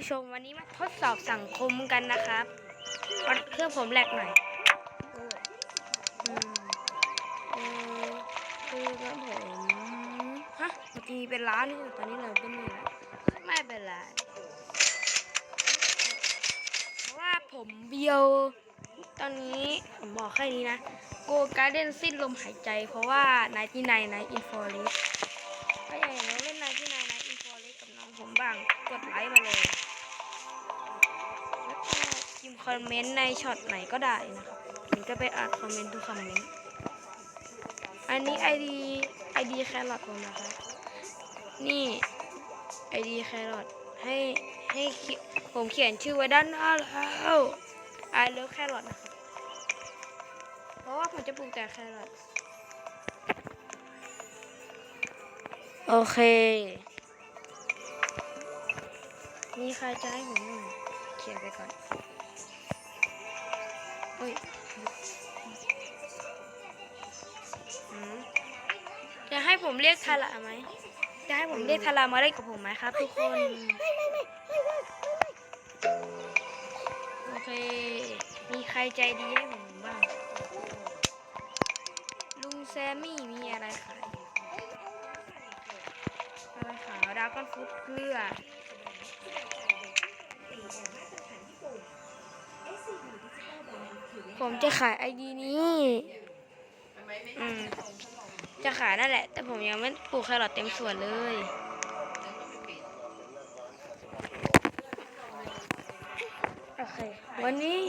ผู้ชมวันนี้มาทดสอบสังคมกันนะครับวันเครื่องผมแหลกหน่อยคือครับผมฮะเมื่อกี้เป็นล้านนี่แต่ตอนนี้เราเป็นหมื่นแล้วไม่เป็นไรเพราะว่าผมเบียว ตอนนี้ผมบอกแค่นี้นะ โกการเด้นสิ้นลมหายใจ เพราะว่าไนที่ไนไนอินฟอร์เรส อมเมนต์ในช็อตไหนก็ได้นะครับผมจะไปอ่านคอมเมนต์ทุกคอมเมนต์ อันนี้ ID ID แครอทผมนะครับนี่ ID แครอทให้ให้ผมเขียนชื่อไว้ด้านหน้าแล้ว I love แครอทนะครับเพราะว่าผมจะปลูกแต่แครอทโอเค มีใครจะให้ผมเขียนไปก่อน เฮ้ยอืมจะให้ผมเรียกทาระไหม จะให้ผมเรียกทารามาเล่นกับผมไหมครับ ทุกคน โอเค มีใครใจดีให้ผมบ้าง ลุงแซมมี่มีอะไรขายอะไรขายดาวก้อนฟุตเกลือ ผมจะขายไอดีนี้อืมจะขายนั่นแหละ แต่ผมยังไม่ปลูกแครอทเต็มสวนเลย โอเค วันนี้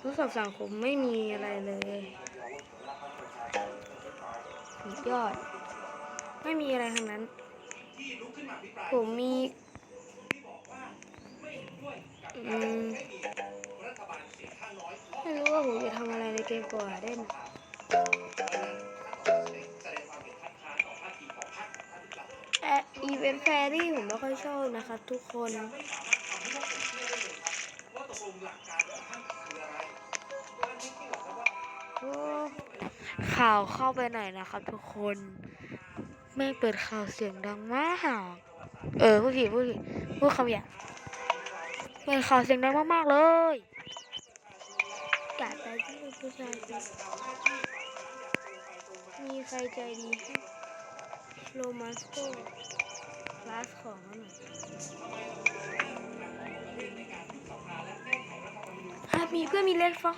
ทดสอบสังคมไม่มีอะไรเลยสุดยอด ไม่มีอะไรทั้งนั้น ผมมีอืม ไม่รู้ว่าผมจะทำอะไรในเกมก่อนเด่นแออีเวนต์แฟรี่ผมไม่ค่อยชอบนะครับทุกคนข่าวเข้าไปหน่อยนะครับทุกคนไม่เปิดข่าวเสียงดังมากเออพูดผิดพูดผิดพูดคำหยาบเปิดข่าวเสียงดังมากๆเลย ผู้ชายมีใครใจดีให้โรมาสโกคลาสของหน่อยถ้ามีเพื่อนมีเล่นฟ้า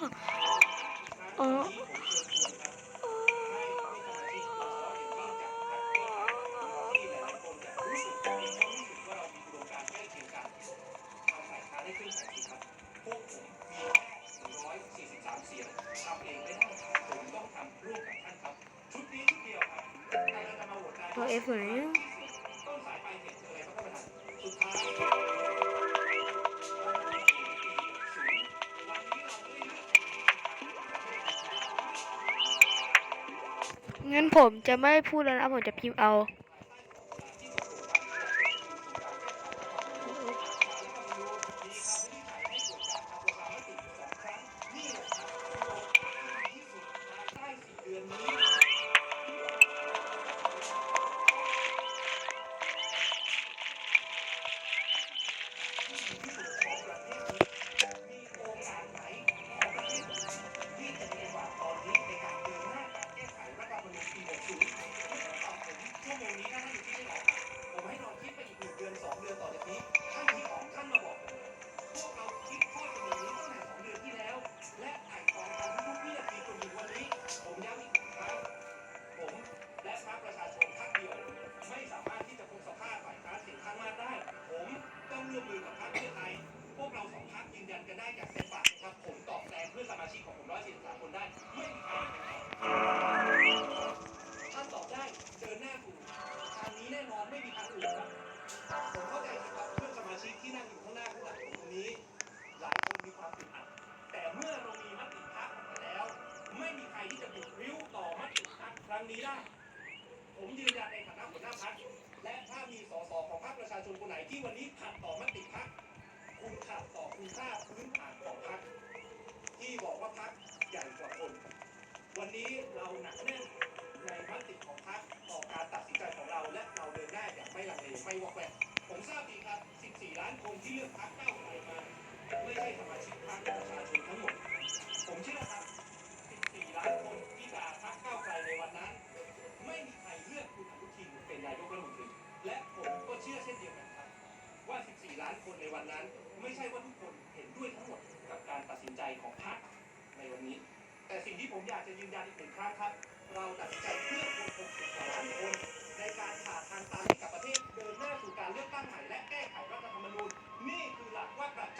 อ๋อ อฟอยู่ไหนงั้นผมจะไม่พูดแล้วนะผมจะพิมพ์เอา นเพื่อนสมาชิกของผม143คนได้ไม่มีใครถ้าตอบได้เดินหน้าถูกทางนี้แน่นอนไม่มีทางอื่นครับผมเข้าใจครับเพื่อนสมาชิกที่นั่งอยู่ข้างหน้าข้างหลังผมตรงนี้ หลายคนมีความอึดอัดแต่เมื่อเรามีมติพักออกมาแล้ว ไม่มีใครที่จะบุกริ้วต่อมติพักครั้งนี้ได้ผมยืนยันในฐานะหัวหน้าพักและถ้ามีสสของพรรคประชาชนคนไหนที่วันนี้ขัดต่อมติพักคุณขัดต่อคุณค่าพื้นฐาน ที่บอกว่าพักใหญ่กว่าคน วันนี้เราหนักแน่นในมติของพักต่อการตัดสินใจของเรา และเราเดินหน้าอย่างไม่ลังเลไม่วอกแวกผมทราบดีครับ 14 ล้านคนที่เลือกพรรคก้าวไกลมาไม่ใช่สมาชิกพรรคประชาชนทั้งหมด ผมเชื่อครับ 14 ล้านคนที่ด่าพรรคก้าวไกลในวันนั้น ไม่มีใครเลือกคุณอนุทินเป็นนายกรัฐมนตรีและผมก็เชื่อเช่นเดียวกันครับ ว่า 14 ล้านคนในวันนั้น ไม่ใช่ว่าทุกคนเห็นด้วยทั้งหมดกับการตัดสินใจของ นี้ แต่สิ่งที่ผมอยากจะยืนยันอีกหนึ่งครั้งครับ เราตัดสินใจเพื่อคน60กว่าล้านคนในการหาทางตันให้กับประเทศเดินหน้าสู่การเลือกตั้งใหม่และแก้ไขรัฐธรรมนูญนี่คือหลักว่าประ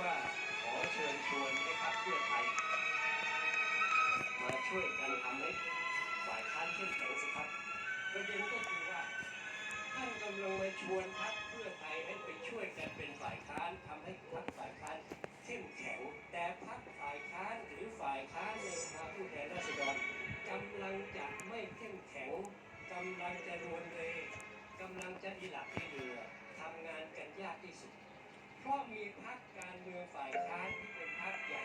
ว่าขอเชิญชวนให้พรรคเพื่อไทย มาช่วยกันทำให้ฝ่ายค้านเข้มแข็งสิครับประเด็นก็คือว่าท่านกำลังมาชวนพรรคเพื่อไทยให้ไปช่วยกันเป็นฝ่ายค้านทำให้พรรคฝ่ายค้านเข้มแข็ง แต่พรรคฝ่ายค้านหรือฝ่ายค้านในสภาผู้แทนราษฎรกำลังจะไม่เข้มแข็งกำลังจะรวนเลยกำลังจะอีหลักอีเหลือทำงานกันยากที่สุด เพราะมีพรรคการเมืองฝ่ายค้านที่เป็นพรรคใหญ่